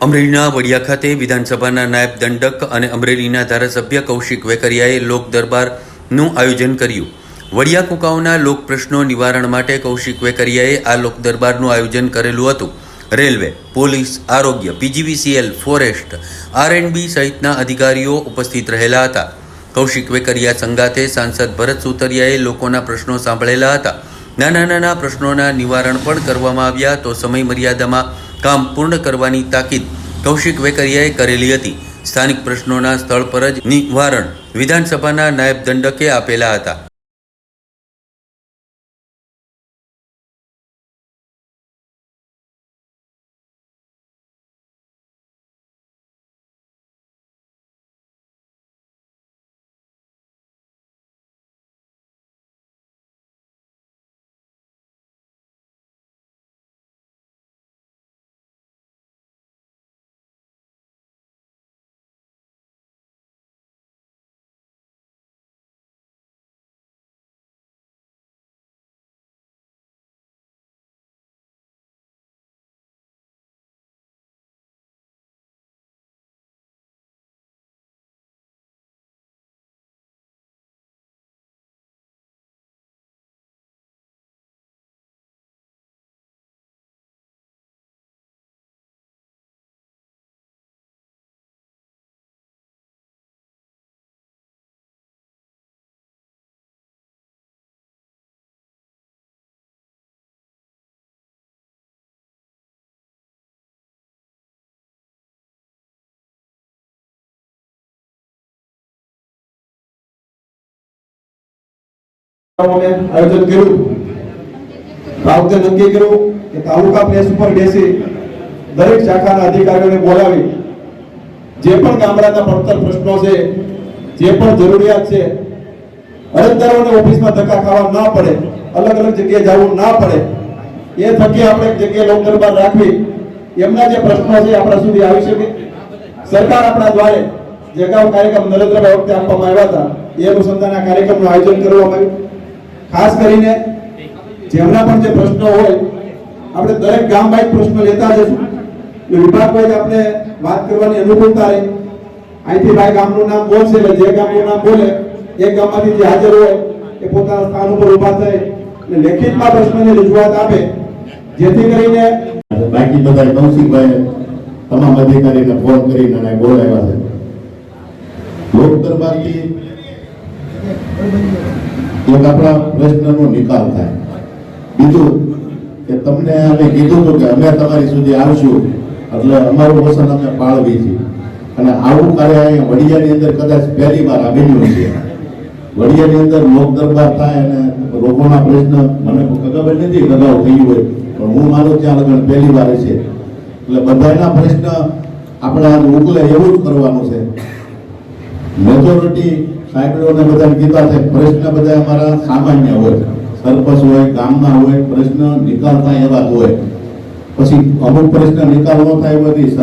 અમરેલીના વડિયા ખાતે વિધાનસભાના નાયબ દંડક અને અમરેલીના ધારાસભ્ય કૌશિક વેકરિયાએ લોક દરબારનું આયોજન કર્યું. વડિયા કુકાઓના લોક પ્રશ્નો નિવારણ માટે કૌશિક વેકરિયાએ આ લોક દરબારનું આયોજન કરેલું હતું. રેલવે, પોલીસ, આરોગ્ય, પીજીવીસીએલ, ફોરેસ્ટ, આરએનબી સહિતના અધિકારીઓ ઉપસ્થિત રહેલા હતા. કૌશિક વેકરિયા સંગાતે સાંસદ ભરત સુતરિયાએ લોકોના પ્રશ્નો સાંભળેલા હતા. નાના નાના પ્રશ્નોના નિવારણ પણ કરવામાં આવ્યા તો સમય મર્યાદામાં કામ પૂર્ણ કરવાની તાકીદ કૌશિક વેકરિયાએ કરેલી હતી. સ્થાનિક પ્રશ્નોના સ્થળ પર જ નિવારણ વિધાનસભાના નાયબ દંડકે આપેલા હતા. અમે આયોજન કર્યું. રાઉતે નક્કી કર્યું કે તાલુકા પ્લેસ ઉપર બેસી દરેક શાખાના અધિકારીઓને બોલાવી જે પણ ગામડાના પડતર પ્રશ્નો છે, જે પણ જરૂરિયાત છે, અરજદારોને ઓફિસમાં ધક્કા ખાવા ના પડે, અલગ અલગ જગ્યાએ જવું ના પડે, એ થકી આપણે જગ્યાએ લોક દરબાર રાખવી. એમના જે પ્રશ્નો છે આપણા સુધી આવી શકે. સરકાર આપણા દ્વારે જે અગાઉ કાર્યક્રમ નરેન્દ્રભાઈ વખતે આપવામાં આવ્યા હતા, એ અનુસંધાનના કાર્યક્રમનું આયોજન કરવામાં આવ્યું. ખાસ કરીને જેમના પણ જે પ્રશ્નો હોય, આપણે દરેક ગામ વાઇઝ પ્રશ્નો લેતા જશું એટલે વિભાગ વાઇઝ આપણે વાત કરવાની અનુકૂળતા રહે. અહીંથી ભાઈ ગામનું નામ બોલશે, એટલે જે ગામનું નામ બોલે, એ ગામમાંથી જે હાજર હોય, એ પોતાના સ્થાન ઉપર ઊભા થાય અને લેખિતમાં પ્રશ્નની રજૂઆત આપે. જેથી કરીને બાકી બધા કૌશિકભાઈ તમામ અધિકારીને ફોન કરીને બોલાવ્યા છે. લોક દરબારથી એક આપણા પ્રશ્નનો નિકાલ થાય. બીજું કે તમને અમે કીધું હતું કે અમે તમારી સુધી આવશું, એટલે અમારું વસન અમે પાળવી છે અને આવું કાર્ય અહીંયા વડિયાની અંદર કદાચ પહેલી વાર આવેલું છે. વડિયાની અંદર લોક દરબાર થાય અને લોકોના પ્રશ્ન મને ખબર નથી અગાઉ થયું હોય, પણ હું માનું ત્યાં લગ્ન પહેલી વાર છે. એટલે બધાના પ્રશ્ન આપણે ઉકલે એવું જ કરવાનું છે. મેજોરિટી સાહેબોને બધા કીધા છે, પ્રશ્ન બધા અમારા સામાન્ય હોય. સરપંચ હોય, ગામના હોય, પ્રશ્ન નિકાલ થાય એવા હોય. પછી અમુક પ્રશ્ન નિકાલ ન થાય બધી